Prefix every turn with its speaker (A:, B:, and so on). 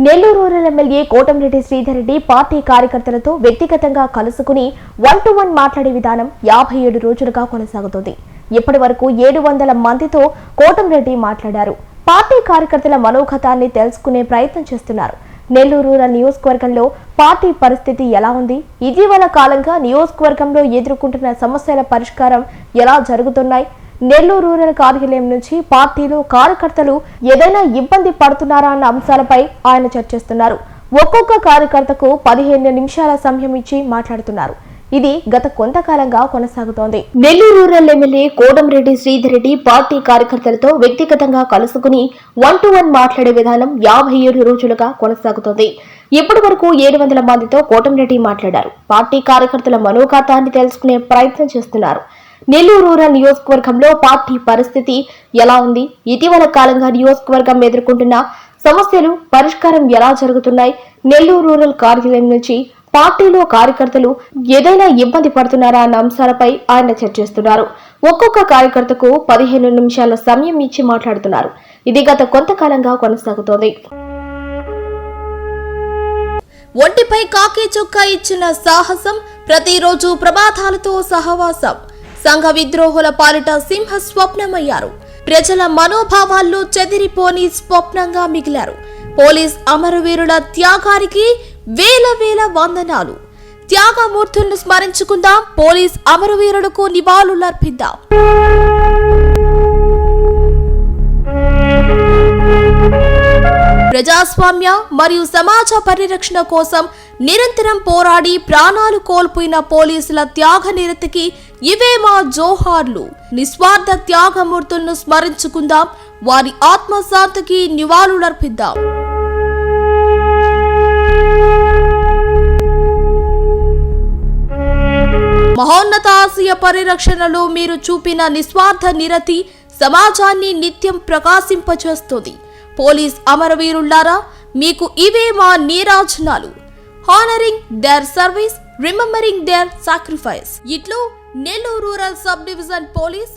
A: Nellore rural MLA Kotamreddy Sridhar Reddy party కార్యకర్తలతో వ్యక్తిగతంగా కలుసుకుని వన్ టు వన్ మాట్లాడే విధానం యాభై ఏడు రోజులుగా కొనసాగుతుంది. ఇప్పటి వరకు ఏడు వందల మందితో కోటంరెడ్డి మాట్లాడారు. పార్టీ కార్యకర్తల మనోగతాన్ని తెలుసుకునే ప్రయత్నం చేస్తున్నారు. నెల్లూరు రూరల్ నియోజకవర్గంలో పార్టీ పరిస్థితి ఎలా ఉంది? ఇటీవల కాలంగా నియోజకవర్గంలో ఎదుర్కొంటున్న సమస్యల పరిష్కారం ఎలా జరుగుతున్నాయి? నెల్లూరు రూరల్ కార్యాలయం నుంచి పార్టీలు కార్యకర్తలు ఏదైనా ఇబ్బంది పడుతున్నారా అన్న అంశాలపై ఆయన చర్చిస్తున్నారు. ఒక్కొక్క కార్యకర్తకు పదిహేను నిమిషాల సమయం ఇచ్చి మాట్లాడుతున్నారు. ఇది గత కొంతకాలంగా కొనసాగుతోంది. Nellore rural MLA Kotamreddy Sridhar Reddy party కార్యకర్తలతో వ్యక్తిగతంగా కలుసుకుని వన్ టు వన్ మాట్లాడే విధానం యాభై ఏడు రోజులుగా కొనసాగుతోంది. ఇప్పటి వరకు ఏడు వందల మందితో కోటంరెడ్డి మాట్లాడారు. పార్టీ కార్యకర్తల మనోగతాన్ని తెలుసుకునే ప్రయత్నం చేస్తున్నారు. నెల్లూరు రూరల్ నియోజకవర్గంలో పార్టీ పరిస్థితి ఎలా ఉంది? ఇటీవల కాలంగా నియోజకవర్గం ఎదుర్కొంటున్న సమస్యలు పరిష్కారం ఎలా జరుగుతున్నాయి? నెల్లూరు రూరల్ కార్యాలయం నుంచి పార్టీలో కార్యకర్తలు ఏదైనా ఇబ్బంది పడుతున్నారా అన్న అంశాలపై ఆయన చర్చిస్తున్నారు. ఒక్కొక్క కార్యకర్తకు పదిహేను నిమిషాల సమయం ఇచ్చి మాట్లాడుతున్నారు. ఇది గత కొంతకాలంగా కొనసాగుతోంది.
B: ఒంటిపై కాకి చొక్కా ఇచ్చిన సాహసం ప్రతిరోజు ప్రమాదాలతో సహవాసం. సంఘ విద్రోహుల పాలిట సింహ స్వప్నమయ్యారు ప్రజల మనోభావాల్లో చెదిరిపోని స్వప్నంగా మిగిలారు. పోలీస్ అమరవీరుల త్యాగానికి వేల వేల వందనాలు. త్యాగమూర్తులను స్మరించుకుందాం పోలీస్ అమరవీరులకు నివాళులర్పిద్దాం. ప్రజాస్వామ్య మరియు సమాజ పరిరక్షణ కోసం నిరంతరం పోరాడి ప్రాణాలు కోల్పోయిన పోలీసుల త్యాగ నిరతికి ఇవే మా జోహార్లు. నిస్వార్థ త్యాగమూర్తులను స్మరించుకుందాం. వారి ఆత్మశాంతికి నివాళులర్పిద్దాం. మహోన్నత ఆశయ పరిరక్షణలో మీరు చూపిన నిస్వార్థ నిరతి సమాజాన్ని నిత్యం ప్రకాశింపచేస్తుంది. పోలీస్ అమరవీరులారా మీకు ఇవే మా నీరాజనాలు. Honouring their service remembering their sacrifice ఇట్లు Nellore rural sub division police